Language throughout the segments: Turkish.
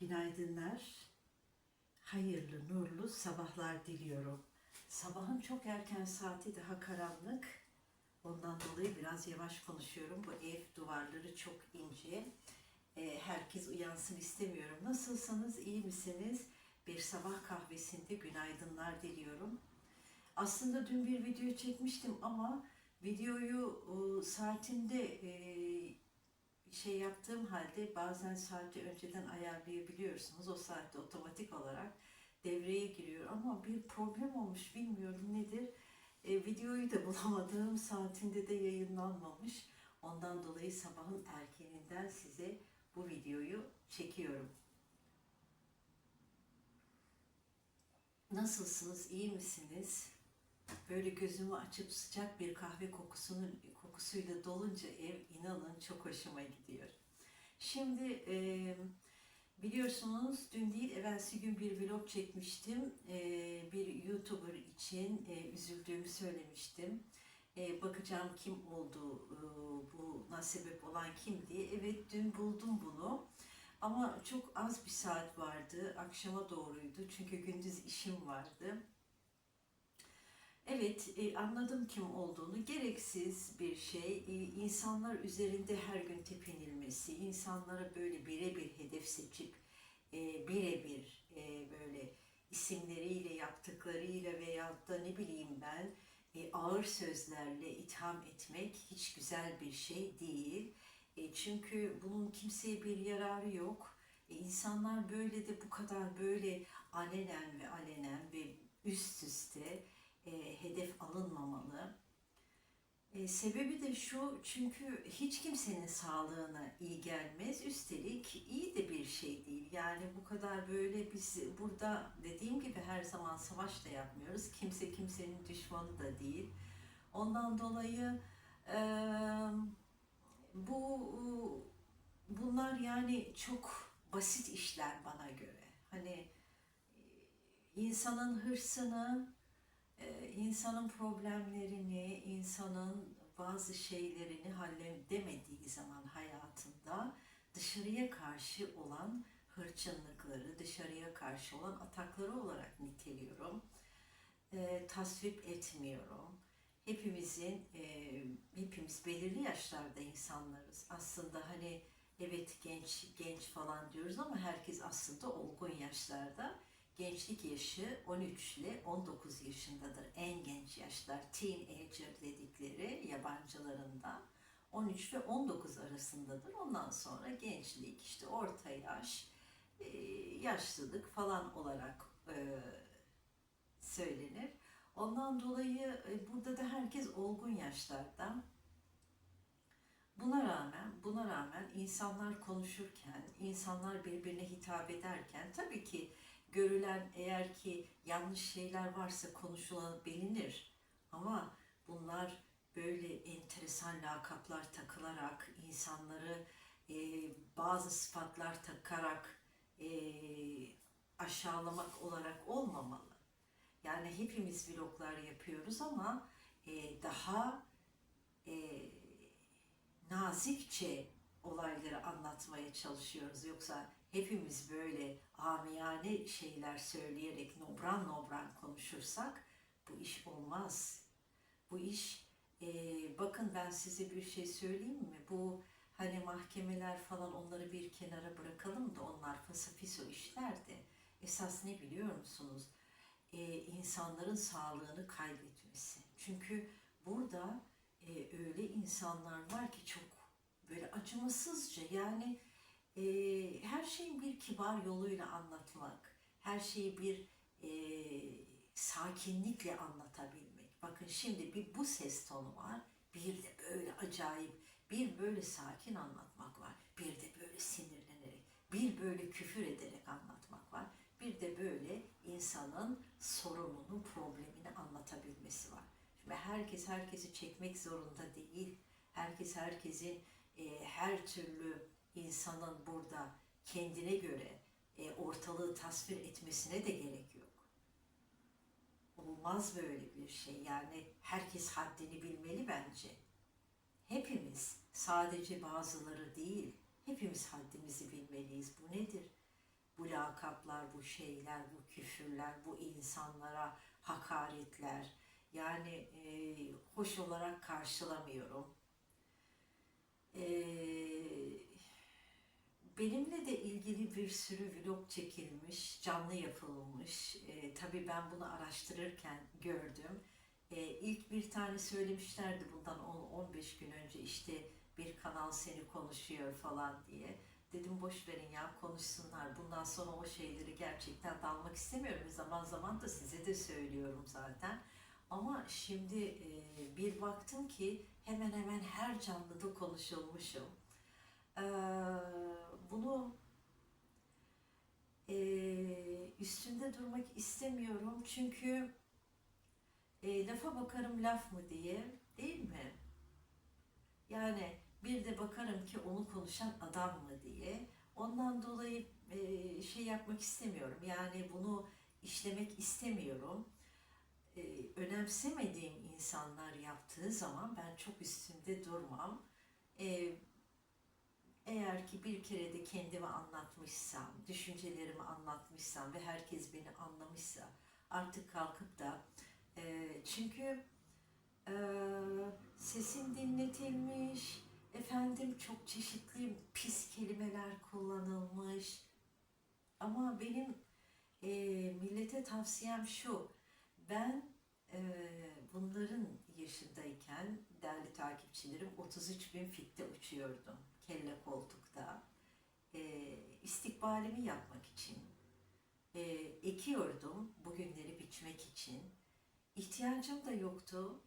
Günaydınlar. Hayırlı, nurlu sabahlar diliyorum. Sabahın çok erken saati daha karanlık. Ondan dolayı biraz yavaş konuşuyorum. Bu ev duvarları çok ince. Ee, herkes uyansın istemiyorum. Nasılsınız, iyi misiniz? Bir sabah kahvesinde günaydınlar diliyorum. Aslında dün bir video çekmiştim ama videoyu e, saatinde e, şey yaptığım halde bazen saati önceden ayarlayabiliyorsunuz. O saatte otomatik olarak devreye giriyor ama bir problem olmuş bilmiyorum nedir. E, videoyu da bulamadığım saatinde de yayınlanmamış. Ondan dolayı sabahın erkeninden size bu videoyu çekiyorum. Nasılsınız? iyi misiniz? Böyle gözümü açıp sıcak bir kahve kokusunun kokusuyla dolunca ev inanın çok hoşuma gidiyor. Şimdi e, biliyorsunuz dün değil evvelsi gün bir vlog çekmiştim. E, bir YouTuber için e, üzüldüğümü söylemiştim. E, bakacağım kim oldu, e, buna sebep olan kim diye. Evet dün buldum bunu. Ama çok az bir saat vardı. Akşama doğruydu. Çünkü gündüz işim vardı. Evet, e, anladım kim olduğunu. Gereksiz bir şey. E, insanlar üzerinde her gün tepinilmesi, insanlara böyle birebir hedef seçip e, birebir e, böyle isimleriyle, yaptıklarıyla veyahut da ne bileyim ben e, ağır sözlerle itham etmek hiç güzel bir şey değil. E, çünkü bunun kimseye bir yararı yok. E, insanlar böyle de bu kadar böyle alenen ve alenen ve üst üste e, hedef alınmamalı. E, sebebi de şu çünkü hiç kimsenin sağlığına iyi gelmez. Üstelik iyi de bir şey değil. Yani bu kadar böyle biz burada dediğim gibi her zaman savaş da yapmıyoruz. Kimse kimsenin düşmanı da değil. Ondan dolayı e, bu bunlar yani çok basit işler bana göre. Hani insanın hırsını, insanın problemlerini, insanın bazı şeylerini halledemediği zaman hayatında dışarıya karşı olan hırçınlıkları, dışarıya karşı olan atakları olarak niteliyorum. E, tasvip etmiyorum. Hepimizin, e, hepimiz belirli yaşlarda insanlarız. Aslında hani evet genç genç falan diyoruz ama herkes aslında olgun yaşlarda. Gençlik yaşı 13 ile 19 yaşındadır. En genç yaşlar teenager dedikleri yabancılarında 13 ve 19 arasındadır. Ondan sonra gençlik, işte orta yaş, e, yaşlılık falan olarak e, söylenir. Ondan dolayı e, burada da herkes olgun yaşlarda. Buna rağmen, buna rağmen insanlar konuşurken, insanlar birbirine hitap ederken tabii ki görülen eğer ki yanlış şeyler varsa konuşulabilir. Ama bunlar böyle enteresan lakaplar takılarak, insanları e, bazı sıfatlar takarak e, aşağılamak olarak olmamalı. Yani hepimiz vloglar yapıyoruz ama e, daha e, nazikçe olayları anlatmaya çalışıyoruz. Yoksa hepimiz böyle amiyane şeyler söyleyerek nobran nobran konuşursak bu iş olmaz. Bu iş, e, bakın ben size bir şey söyleyeyim mi? Bu hani mahkemeler falan onları bir kenara bırakalım da onlar fasafiso işlerdi. Esas ne biliyor musunuz? E, insanların sağlığını kaybetmesi. Çünkü burada e, öyle insanlar var ki çok böyle acımasızca yani e, her şeyin bir kibar yoluyla anlatmak, her şeyi bir e, sakinlikle anlatabilmek. Bakın şimdi bir bu ses tonu var, bir de böyle acayip, bir böyle sakin anlatmak var, bir de böyle sinirlenerek, bir böyle küfür ederek anlatmak var, bir de böyle insanın sorununu, problemini anlatabilmesi var. Şimdi herkes herkesi çekmek zorunda değil. Herkes herkesin e, her türlü insanın burada kendine göre e, ortalığı tasvir etmesine de gerek yok. Olmaz böyle bir şey. Yani herkes haddini bilmeli bence. Hepimiz, sadece bazıları değil, hepimiz haddimizi bilmeliyiz. Bu nedir? bu lakaplar, bu şeyler, bu küfürler, bu insanlara hakaretler. Yani e, hoş olarak karşılamıyorum. E, benimle de ilgili bir sürü vlog çekilmiş, canlı yapılmış. E, tabii ben bunu araştırırken gördüm. E, ilk bir tane söylemişlerdi bundan 10-15 gün önce işte bir kanal seni konuşuyor falan diye. Dedim boş verin ya konuşsunlar. Bundan sonra o şeyleri gerçekten dalmak istemiyorum. Zaman zaman da size de söylüyorum zaten. Ama şimdi e, bir baktım ki hemen hemen her canlıda konuşulmuşum. Ee, bunu e, üstünde durmak istemiyorum çünkü e, lafa bakarım laf mı diye değil mi? Yani bir de bakarım ki onu konuşan adam mı diye. Ondan dolayı e, şey yapmak istemiyorum. Yani bunu işlemek istemiyorum. E, önemsemediğim insanlar yaptığı zaman ben çok üstünde durmam. E, eğer ki bir kere de kendimi anlatmışsam, düşüncelerimi anlatmışsam ve herkes beni anlamışsa artık kalkıp da e, çünkü e, sesim dinletilmiş, efendim çok çeşitli pis kelimeler kullanılmış. Ama benim e, millete tavsiyem şu, ben e, bunların yaşındayken değerli takipçilerim 33 bin fitte uçuyordum kelle koltukta. E, istikbalimi yapmak için. E, ekiyordum bugünleri biçmek için. İhtiyacım da yoktu.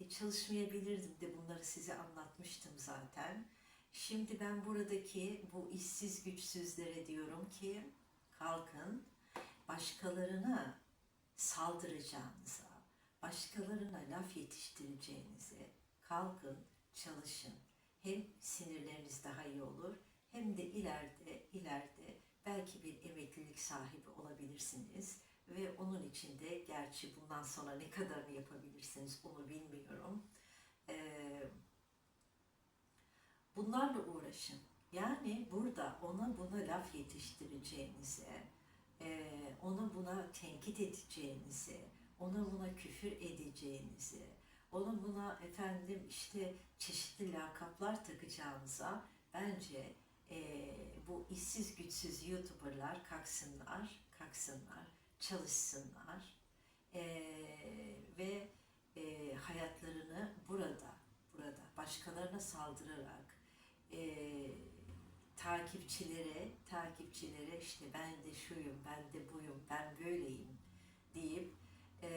E, çalışmayabilirdim de bunları size anlatmıştım zaten. Şimdi ben buradaki bu işsiz güçsüzlere diyorum ki kalkın başkalarına saldıracağınıza, başkalarına laf yetiştireceğinize kalkın, çalışın. Hem sinirleriniz daha iyi olur hem de ileride ileride belki bir emeklilik sahibi olabilirsiniz ve onun için de gerçi bundan sonra ne kadarını yapabilirsiniz onu bilmiyorum. Ee, bunlarla uğraşın. Yani burada ona buna laf yetiştireceğinize, e, ona buna tenkit edeceğinize, ona buna küfür edeceğinize, ona buna efendim işte çeşitli lakaplar takacağınıza bence e, bu işsiz güçsüz YouTuber'lar kalksınlar, kalksınlar, çalışsınlar e, ve e, hayatlarını burada, burada başkalarına saldırarak e, takipçilere, takipçilere işte ben de şuyum, ben de buyum, ben böyleyim deyip e,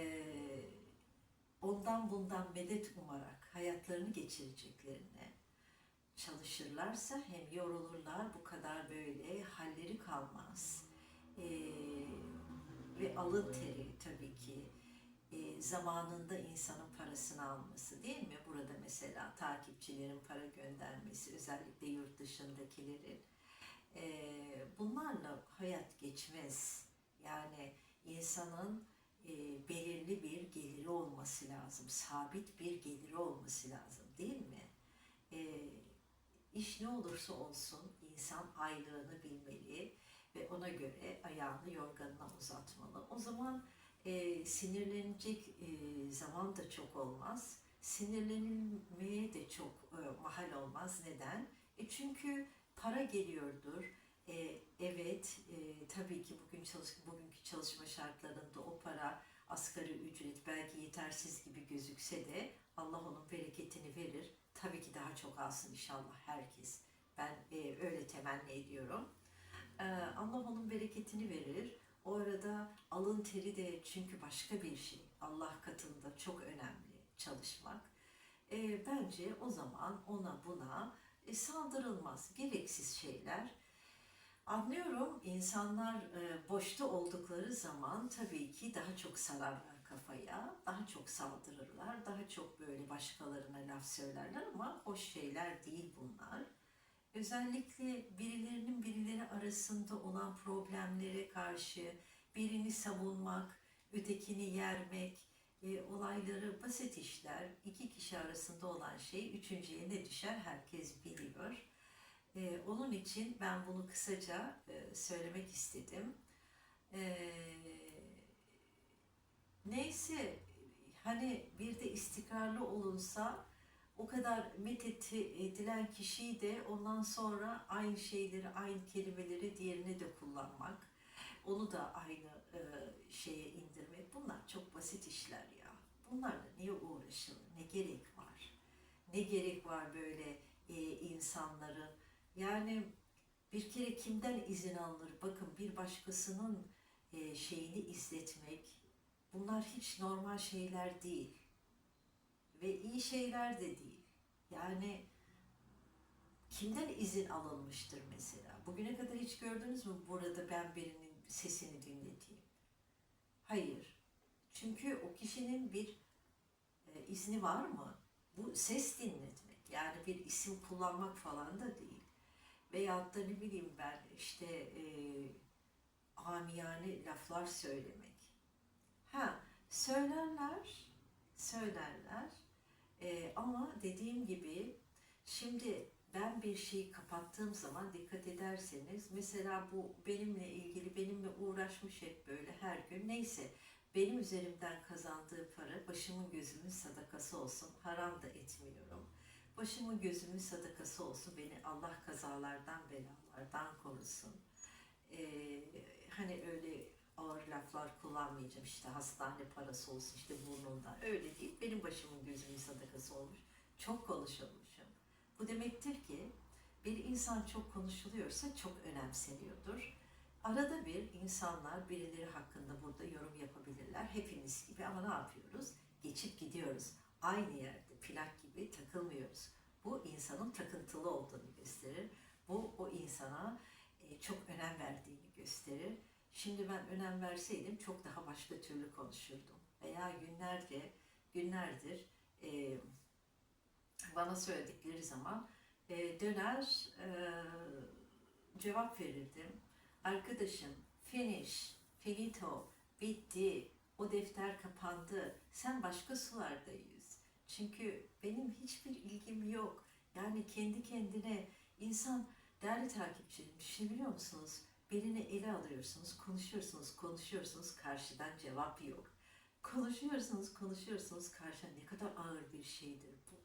ondan bundan medet umarak hayatlarını geçireceklerine çalışırlarsa hem yorulurlar bu kadar böyle halleri kalmaz. Ee, ve alın teri tabii ki e, zamanında insanın parasını alması değil mi? Burada mesela takipçilerin para göndermesi özellikle yurt dışındakilerin e, bunlarla hayat geçmez. Yani insanın e, belirli bir geliri olması lazım. Sabit bir geliri olması lazım değil mi? E, iş ne olursa olsun insan aylığını bilmeli ve ona göre ayağını yorganına uzatmalı. O zaman e, sinirlenecek e, zaman da çok olmaz. Sinirlenilmeye de çok e, mahal olmaz. Neden? E çünkü para geliyordur. E, evet, e, tabii ki bugün çalış, bugünkü çalışma şartlarında o para asgari ücret belki yetersiz gibi gözükse de Allah onun bereketini verir. Tabii ki daha çok alsın inşallah herkes. Ben e, öyle temenni ediyorum. E, Allah onun bereketini verir. O arada alın teri de çünkü başka bir şey. Allah katında çok önemli çalışmak. E, bence o zaman ona buna e, saldırılmaz. Gereksiz şeyler. Anlıyorum insanlar e, boşta oldukları zaman tabii ki daha çok sararlar kafaya, daha çok saldırırlar, daha çok böyle başkalarına laf söylerler ama hoş şeyler değil bunlar. Özellikle birilerinin birileri arasında olan problemlere karşı birini savunmak, ötekini yermek, e, olayları basit işler. İki kişi arasında olan şey üçüncüye ne düşer herkes biliyor. Ee, onun için ben bunu kısaca e, söylemek istedim. Ee, neyse hani bir de istikrarlı olunsa o kadar methetti edilen kişiyi de ondan sonra aynı şeyleri, aynı kelimeleri diğerine de kullanmak, onu da aynı e, şeye indirmek. Bunlar çok basit işler ya. Bunlarla niye uğraşılır? Ne gerek var? Ne gerek var böyle e, insanların? Yani bir kere kimden izin alınır? Bakın bir başkasının e, şeyini izletmek, bunlar hiç normal şeyler değil ve iyi şeyler de değil. Yani kimden izin alınmıştır mesela? Bugüne kadar hiç gördünüz mü burada ben birinin sesini dinlediğim? Hayır. Çünkü o kişinin bir e, izni var mı? Bu ses dinletmek. Yani bir isim kullanmak falan da değil. Veyahut da ne bileyim ben işte e, amiyane laflar söylemek. Ha söylerler, söylerler. Ee, ama dediğim gibi şimdi ben bir şeyi kapattığım zaman dikkat ederseniz mesela bu benimle ilgili benimle uğraşmış hep böyle her gün neyse benim üzerimden kazandığı para başımın gözümün sadakası olsun haram da etmiyorum. Başımın gözümün sadakası olsun beni. Allah kazalardan belalardan korusun. Ee, hani öyle ağır laflar kullanmayacağım. İşte hastane parası olsun işte burnundan. Öyle değil. Benim başımın gözümün sadakası olmuş. Çok konuşulmuşum. Bu demektir ki bir insan çok konuşuluyorsa çok önemseniyordur. Arada bir insanlar birileri hakkında burada yorum yapabilirler. Hepimiz gibi ama ne yapıyoruz? Geçip gidiyoruz aynı yerde plak gibi takılmıyoruz bu insanın takıntılı olduğunu gösterir bu o insana e, çok önem verdiğini gösterir Şimdi ben önem verseydim çok daha başka türlü konuşurdum. Veya günlerce, günlerdir e, bana söyledikleri zaman e, döner e, cevap verirdim. Arkadaşım finish, finito, bitti, o defter kapandı, sen başka sularda yüz. Çünkü benim hiçbir ilgim yok. Yani kendi kendine insan değerli takipçilerim düşünebiliyor musunuz? Birini ele alıyorsunuz, konuşuyorsunuz, konuşuyorsunuz, karşıdan cevap yok. Konuşuyorsunuz, konuşuyorsunuz, karşıdan ne kadar ağır bir şeydir bu.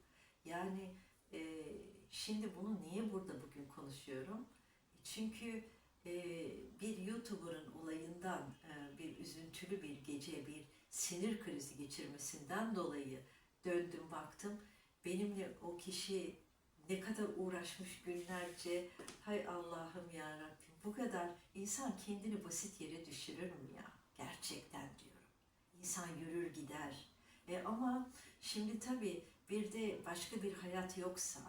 Yani e, şimdi bunu niye burada bugün konuşuyorum? Çünkü e, bir YouTuber'ın olayından e, bir üzüntülü bir gece, bir sinir krizi geçirmesinden dolayı döndüm baktım. Benimle o kişi ne kadar uğraşmış günlerce. Hay Allah'ım ya Rabbim bu kadar insan kendini basit yere düşürür mü ya? Gerçekten diyorum. İnsan yürür gider. E ama şimdi tabii bir de başka bir hayat yoksa,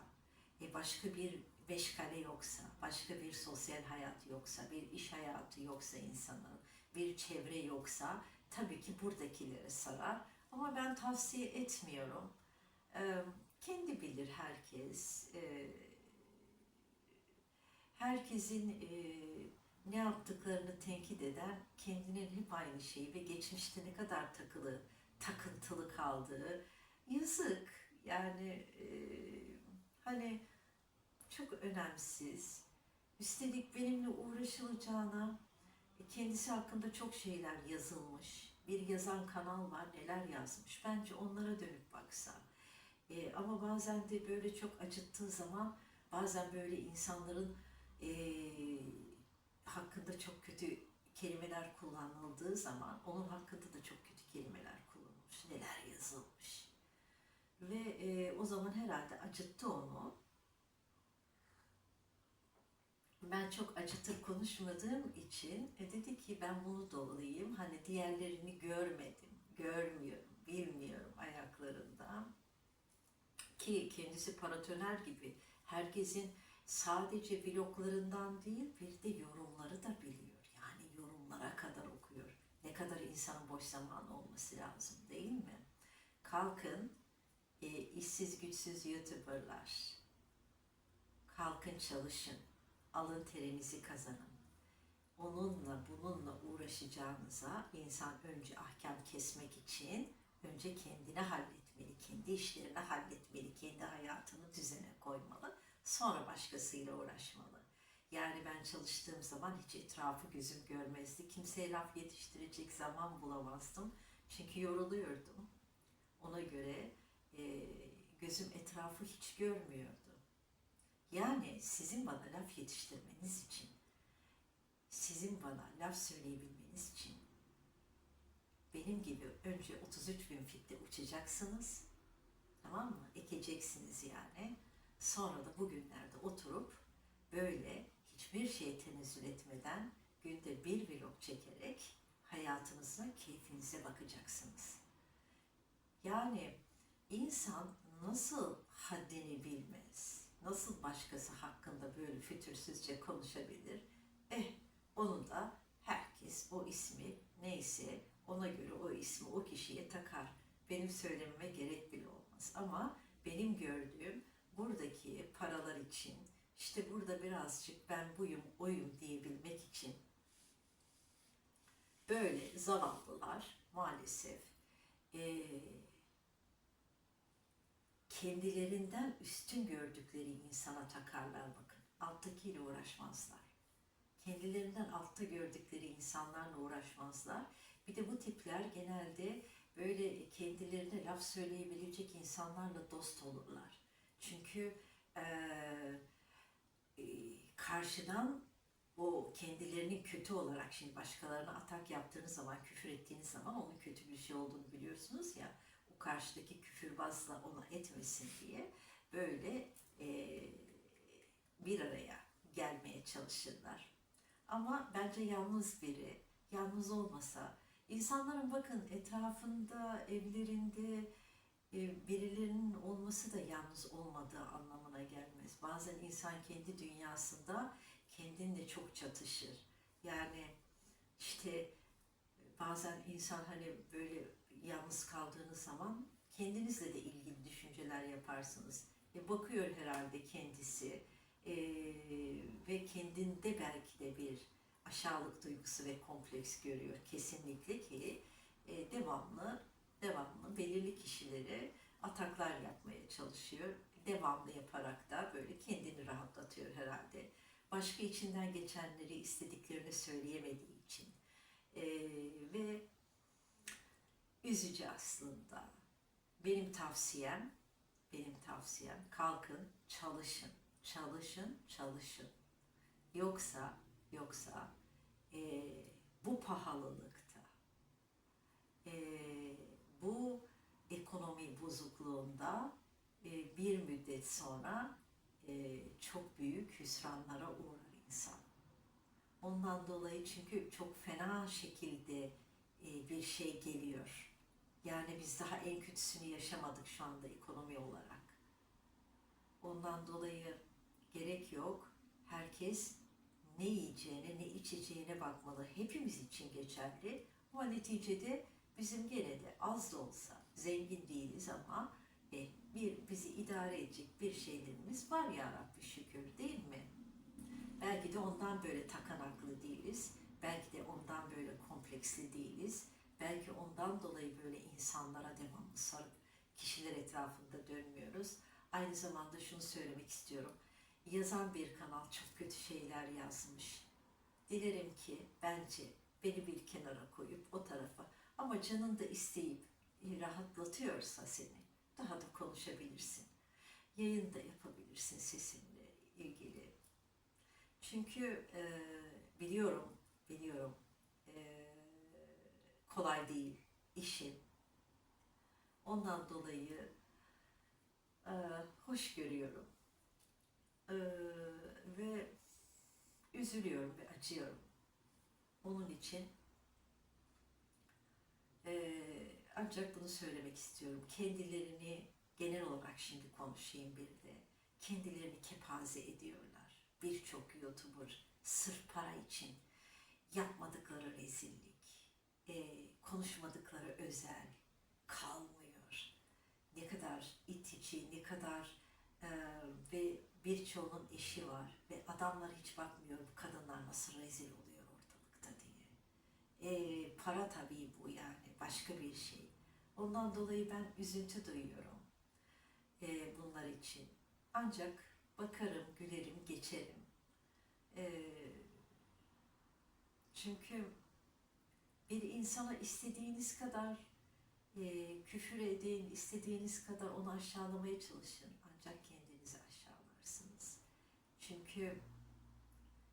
e başka bir meşgale yoksa, başka bir sosyal hayat yoksa, bir iş hayatı yoksa insanın, bir çevre yoksa tabii ki buradakileri sarar. Ama ben tavsiye etmiyorum. Ee, kendi bilir herkes. Ee, herkesin e, ne yaptıklarını tenkit eden kendinin hep aynı şeyi ve geçmişte ne kadar takılı, takıntılı kaldığı yazık. Yani e, hani çok önemsiz. Üstelik benimle uğraşılacağına e, kendisi hakkında çok şeyler yazılmış. Bir yazan kanal var neler yazmış. Bence onlara dönüp baksa. E, ama bazen de böyle çok acıttığı zaman bazen böyle insanların e, hakkında çok kötü kelimeler kullanıldığı zaman onun hakkında da çok kötü kelimeler kullanılmış, neler yazılmış. Ve e, o zaman herhalde acıttı onu. Ben çok acıtır konuşmadığım için e, dedi ki ben bunu dolayım. Hani diğerlerini görmedim, görmüyorum, bilmiyorum ayaklarında. Ki kendisi paratoner gibi herkesin sadece vloglarından değil bir de yorumları da biliyor. Yani yorumlara kadar okuyor. Ne kadar insanın boş zamanı olması lazım değil mi? Kalkın e, işsiz güçsüz youtuberlar. Kalkın çalışın. Alın terinizi kazanın. Onunla bununla uğraşacağınıza insan önce ahkam kesmek için önce kendini halletmeli, kendi işlerini halletmeli, kendi hayatını düzene koymalı Sonra başkasıyla uğraşmalı. Yani ben çalıştığım zaman hiç etrafı gözüm görmezdi. Kimseye laf yetiştirecek zaman bulamazdım. Çünkü yoruluyordum. Ona göre e, gözüm etrafı hiç görmüyordu. Yani sizin bana laf yetiştirmeniz için, sizin bana laf söyleyebilmeniz için benim gibi önce 33 bin fitte uçacaksınız. Tamam mı? Ekeceksiniz yani. Sonra da bugünlerde oturup böyle hiçbir şeye tenezzül etmeden günde bir vlog çekerek hayatınıza, keyfinize bakacaksınız. Yani insan nasıl haddini bilmez, nasıl başkası hakkında böyle fütursuzca konuşabilir? Eh, onu da herkes o ismi neyse ona göre o ismi o kişiye takar. Benim söylememe gerek bile olmaz. Ama benim gördüğüm buradaki paralar için, işte burada birazcık ben buyum, oyum diyebilmek için böyle zavallılar maalesef eee, kendilerinden üstün gördükleri insana takarlar bakın. Alttakiyle uğraşmazlar. Kendilerinden altta gördükleri insanlarla uğraşmazlar. Bir de bu tipler genelde böyle kendilerine laf söyleyebilecek insanlarla dost olurlar. Çünkü eee, e, karşıdan o kendilerini kötü olarak şimdi başkalarına atak yaptığınız zaman, küfür ettiğiniz zaman onun kötü bir şey olduğunu biliyorsunuz ya. Karşıdaki küfürbazla ona etmesin diye böyle eee, bir araya gelmeye çalışırlar. Ama bence yalnız biri, yalnız olmasa, insanların bakın etrafında, evlerinde e, birilerinin olması da yalnız olmadığı anlamına gelmez. Bazen insan kendi dünyasında kendinle çok çatışır. Yani işte bazen insan hani böyle yalnız kaldığınız zaman kendinizle de ilgili düşünceler yaparsınız. E, bakıyor herhalde kendisi e, ve kendinde belki de bir aşağılık duygusu ve kompleks görüyor kesinlikle ki e, devamlı devamlı belirli kişilere ataklar yapmaya çalışıyor. Devamlı yaparak da böyle kendini rahatlatıyor herhalde. Başka içinden geçenleri istediklerini söyleyemediği için. E, ve üzücü aslında. Benim tavsiyem, benim tavsiyem kalkın, çalışın, çalışın, çalışın. Yoksa, yoksa e, bu pahalılıkta, e, bu ekonomi bozukluğunda e, bir müddet sonra e, çok büyük hüsranlara uğrar insan. Ondan dolayı çünkü çok fena şekilde e, bir şey geliyor. Yani biz daha en kötüsünü yaşamadık şu anda ekonomi olarak. Ondan dolayı gerek yok. Herkes ne yiyeceğine, ne içeceğine bakmalı. Hepimiz için geçerli. Ama neticede bizim gene de az da olsa zengin değiliz ama e, bir bizi idare edecek bir şeylerimiz var ya Rabbi şükür değil mi? Belki de ondan böyle takanaklı değiliz. Belki de ondan böyle kompleksli değiliz. Belki ondan dolayı böyle insanlara devamlı sarıp kişiler etrafında dönmüyoruz. Aynı zamanda şunu söylemek istiyorum. Yazan bir kanal çok kötü şeyler yazmış. Dilerim ki bence beni bir kenara koyup o tarafa ama canın da isteyip rahatlatıyorsa seni daha da konuşabilirsin. Yayın da yapabilirsin sesinle ilgili. Çünkü e, biliyorum, biliyorum kolay değil işin. Ondan dolayı e, hoş görüyorum. E, ve üzülüyorum ve acıyorum. Onun için e, ancak bunu söylemek istiyorum. Kendilerini genel olarak şimdi konuşayım bir de. Kendilerini kepaze ediyorlar. Birçok YouTuber sırf para için yapmadıkları rezillik, e, konuşmadıkları özel kalmıyor. Ne kadar itici, ne kadar e, ve birçoğunun eşi var ve adamlar hiç bakmıyor bu kadınlar nasıl rezil oluyor ortalıkta diye. E, para tabii bu yani başka bir şey. Ondan dolayı ben üzüntü duyuyorum e, bunlar için. Ancak bakarım, gülerim, geçerim. Ee, çünkü bir insana istediğiniz kadar e, küfür edin, istediğiniz kadar onu aşağılamaya çalışın. Ancak kendinizi aşağılarsınız. Çünkü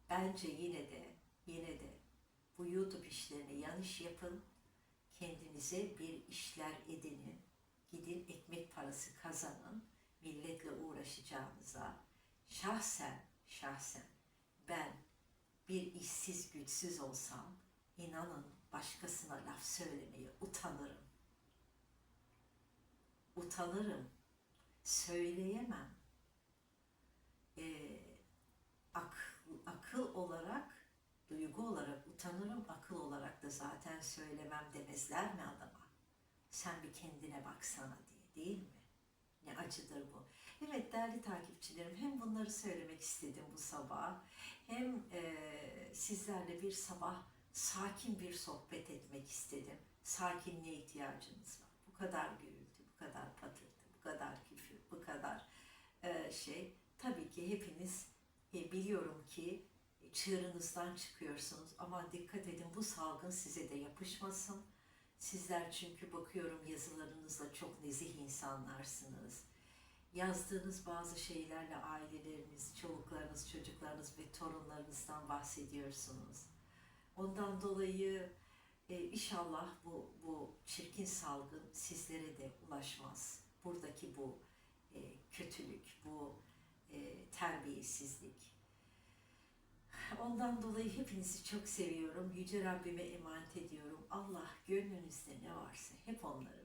bence yine de, yine de bu YouTube işlerini yanlış yapın. Kendinize bir işler edinin. Gidin ekmek parası kazanın. Milletle uğraşacağınıza. Şahsen, şahsen ben bir işsiz güçsüz olsam inanın başkasına laf söylemeye utanırım. Utanırım. Söyleyemem. Ee, ak, akıl olarak, duygu olarak utanırım. Akıl olarak da zaten söylemem demezler mi adama? Sen bir kendine baksana diye değil mi? Ne acıdır bu. Evet değerli takipçilerim hem bunları söylemek istedim bu sabah hem e, sizlerle bir sabah sakin bir sohbet etmek istedim. Sakinliğe ihtiyacınız var. Bu kadar gürültü, bu kadar patırtı, bu kadar küfür, bu kadar e, şey. Tabii ki hepiniz e, biliyorum ki çığırınızdan çıkıyorsunuz ama dikkat edin bu salgın size de yapışmasın. Sizler çünkü bakıyorum yazılarınızla çok nezih insanlarsınız yazdığınız bazı şeylerle aileleriniz, çoluklarınız, çocuklarınız ve torunlarınızdan bahsediyorsunuz. Ondan dolayı e, inşallah bu, bu çirkin salgın sizlere de ulaşmaz. Buradaki bu e, kötülük, bu e, terbiyesizlik. Ondan dolayı hepinizi çok seviyorum. Yüce Rabbime emanet ediyorum. Allah gönlünüzde ne varsa hep onları.